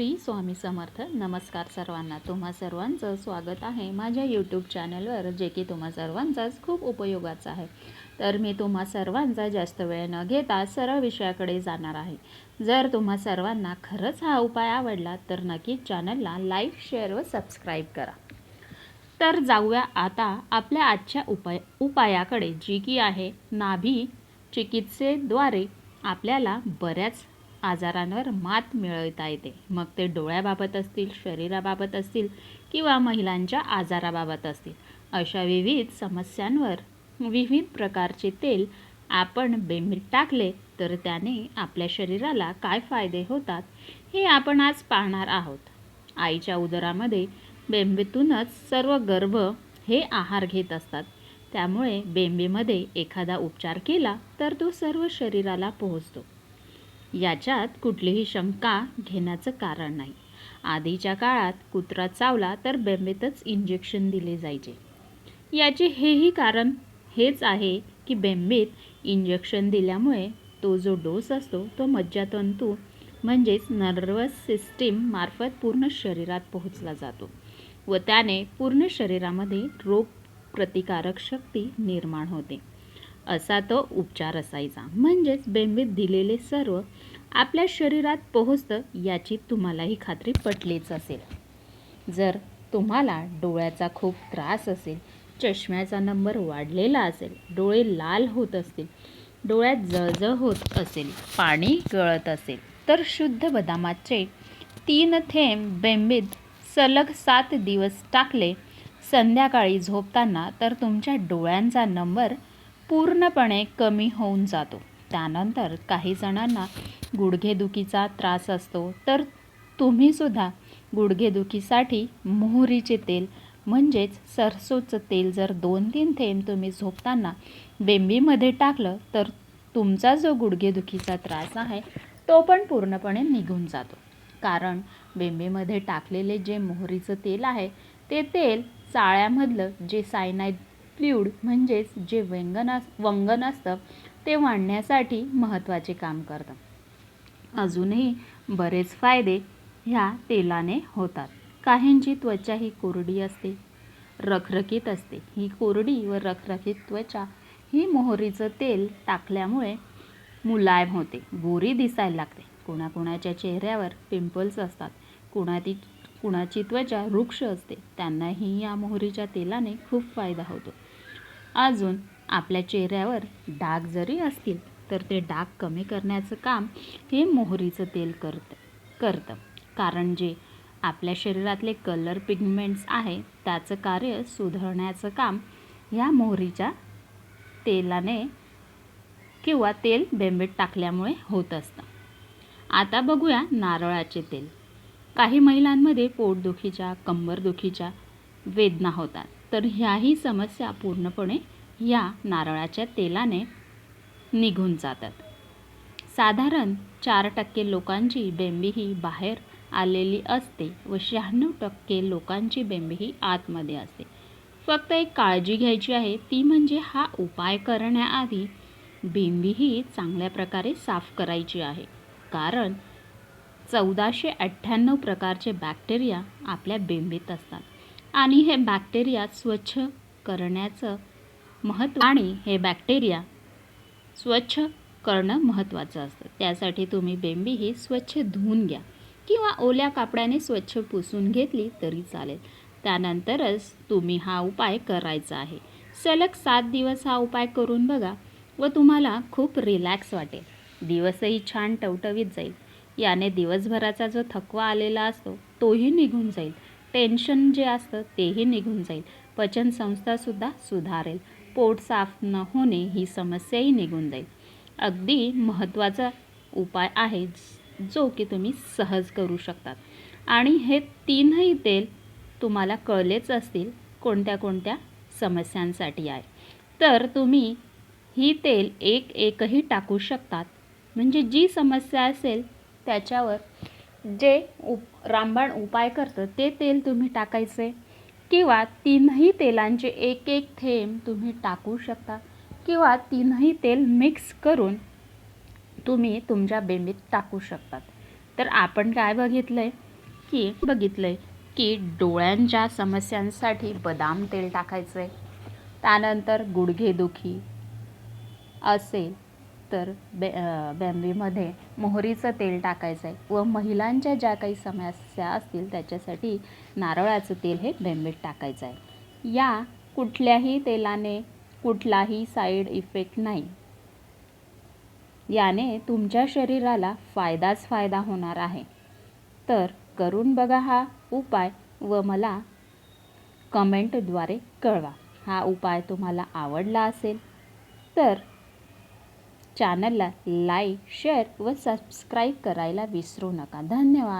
श्री स्वामी समर्थ. नमस्कार सर्वांना. तुम्हा सर्वांचं स्वागत आहे माझ्या यूट्यूब चॅनलवर जे की तुम्हा सर्वांचाच खूप उपयोगाचं आहे. तर मी तुम्हा सर्वांचा जास्त वेळ न घेता सरळ विषयाकडे जाणार आहे. जर तुम्हा सर्वांना खरंच हा उपाय आवडला तर नक्कीच चॅनलला लाईक शेअर व सबस्क्राईब करा. तर जाऊया आता आपल्या आजच्या उपाय उपायाकडे जी की आहे नाभी चिकित्सेद्वारे आपल्याला बऱ्याच आजारांवर मात मिळवता येते. मग ते डोळ्याबाबत असतील शरीराबाबत असतील किंवा महिलांच्या आजाराबाबत असतील. अशा विविध समस्यांवर विविध प्रकारचे तेल आपण बेंबीत टाकले तर त्याने आपल्या शरीराला काय फायदे होतात हे आपण आज पाहणार आहोत. आईच्या उदरामध्ये बेंबीतूनच सर्व गर्भ हे आहार घेत असतात. त्यामुळे बेंबीमध्ये एखादा उपचार केला तर तो सर्व शरीराला पोहोचतो. याच्यात कुठलीही शंका घेण्याचं कारण नाही. आधीच्या काळात कुत्रा चावला तर बेंबेतच इंजेक्शन दिले जायचे. याचे हेही कारण हेच आहे की बेंबीत इंजेक्शन दिल्यामुळे तो जो डोस असतो तो मज्जातंतू म्हणजेच नर्वस सिस्टीम मार्फत पूर्ण शरीरात पोहोचला जातो व त्याने पूर्ण शरीरामध्ये रोग प्रतिकारक शक्ती निर्माण होते. असा तो उपचार असायचा. म्हणजेच बेंबीत दिलेले सर्व आपल्या शरीरात पोहोचतं याची तुम्हालाही खात्री पटलीच असेल. जर तुम्हाला डोळ्याचा खूप त्रास असेल चष्म्याचा नंबर वाढलेला असेल डोळे लाल होत असतील डोळ्यात जळजळ होत असेल पाणी गळत असेल तर शुद्ध बदामाचे तीन थेंब बेंबीत सलग सात दिवस टाकले. संध्याकाळी झोपताना तर तुमच्या डोळ्यांचा नंबर पूर्णपणे कमी होऊन जातो. त्यानंतर काही जणांना गुडघेदुखीचा त्रास असतो. तर तुम्हीसुद्धा गुडघेदुखीसाठी मोहरीचे तेल म्हणजेच सरसोचं तेल जर दोन तीन थेंब तुम्ही झोपताना बेंबीमध्ये टाकलं तर तुमचा जो गुडघेदुखीचा त्रास आहे तो पण पूर्णपणे निघून जातो. कारण बेंबीमध्ये टाकलेले जे मोहरीचं तेल आहे ते तेल चाळ्यामधलं जे सायनाईड फ्ल्यूड म्हणजेच जे व्यंगन अस वंगन असतं ते वाढण्यासाठी महत्त्वाचे काम करतं. अजूनही बरेच फायदे ह्या तेलाने होतात. काहींची त्वचा ही कोरडी असते रखरखीत असते. ही कोरडी व रखरखीत त्वचा ही मोहरीचं तेल टाकल्यामुळे मुलायम होते गोरी दिसायला लागते. कुणाकुणाच्या चेहऱ्यावर पिंपल्स असतात. कुणाती कुणाची त्वचा वृक्ष असते. त्यांनाही या मोहरीच्या तेलाने खूप फायदा होतो. अजून आपल्या चेहऱ्यावर डाग जरी असतील तर ते डाग कमी करण्याचं काम हे मोहरीचं तेल करतं करतं. कारण जे आपल्या शरीरातले कलर पिगमेंट्स आहे त्याचं कार्य सुधारण्याचं काम ह्या मोहरीच्या तेलाने किंवा तेल बेंबेट टाकल्यामुळे होत असतं. आता बघूया नारळाचे तेल. काही महिलांमध्ये पोटदुखीच्या कंबरदुखीच्या वेदना होतात. तर ह्याही समस्या पूर्णपणे या नारळाच्या तेलाने निघून जातात. साधारण चार टक्के लोकांची बेंबी ही बाहेर आलेली असते व शहाण्णव टक्के लोकांची बेंबी ही आतमध्ये असते. फक्त एक काळजी घ्यायची आहे ती म्हणजे हा उपाय करण्याआधी बेंबी ही चांगल्या प्रकारे साफ करायची आहे. कारण चौदाशे अठ्ठ्याण्णव प्रकारचे बॅक्टेरिया आपल्या बेंबीत असतात. आणि हे बॅक्टेरिया स्वच्छ करण्याचं महत्त्व आणि हे बॅक्टेरिया स्वच्छ करणं महत्त्वाचं असतं. त्यासाठी तुम्ही बेंबी ही स्वच्छ धुवून घ्या. किंवा ओल्या कापड्याने स्वच्छ पुसून घेतली तरी चालेल. त्यानंतरच तुम्ही हा उपाय करायचा आहे. सलग सात दिवस हा उपाय करून बघा व तुम्हाला खूप रिलॅक्स वाटेल. दिवसही छान टवटवीत जाईल. याने दिवसभराचा जो थकवा आलेला असतो तोही निघून जाईल. टेन्शन जे असतं तेही निघून जाईल. पचनसंस्थासुद्धा सुधारेल. पोट साफ न होणे ही समस्याही निघून जाईल. अगदी महत्त्वाचा उपाय आहे जो की तुम्ही सहज करू शकतात. आणि हे तीनही तेल तुम्हाला कळलेच असतील कोणत्या कोणत्या समस्यांसाठी आहे. तर तुम्ही ही तेल एक एकही टाकू शकतात. म्हणजे जी समस्या असेल त्याच्यावर जे उप रामबाण उपाय करतं ते तेल तुम्ही टाकायचे. किंवा तीनही तेलांचे एक एक थेंब तुम्ही टाकू शकता. किंवा तीनही तेल मिक्स करून तुम्ही तुमच्या बेंबीत टाकू शकतात. तर आपण काय बघितलं आहे की बघितलं आहे की डोळ्यांच्या समस्यांसाठी बदाम तेल टाकायचं. आहे त्यानंतर गुडघेदुखी असेल तर बे बॅम्बीमध्ये मोहरीचं तेल टाकायचं आहे व महिलांच्या ज्या काही समस्या असतील त्याच्यासाठी नारळाचं तेल हे बॅम्बीत टाकायचं आहे. या कुठल्याही तेलाने कुठलाही साईड इफेक्ट नाही. याने तुमच्या शरीराला फायदाच फायदा होणार आहे. तर करून बघा हा उपाय व मला कमेंटद्वारे कळवा. हा उपाय तुम्हाला आवडला असेल तर चॅनलला लाईक शेअर व सबस्क्राईब करायला विसरू नका. धन्यवाद.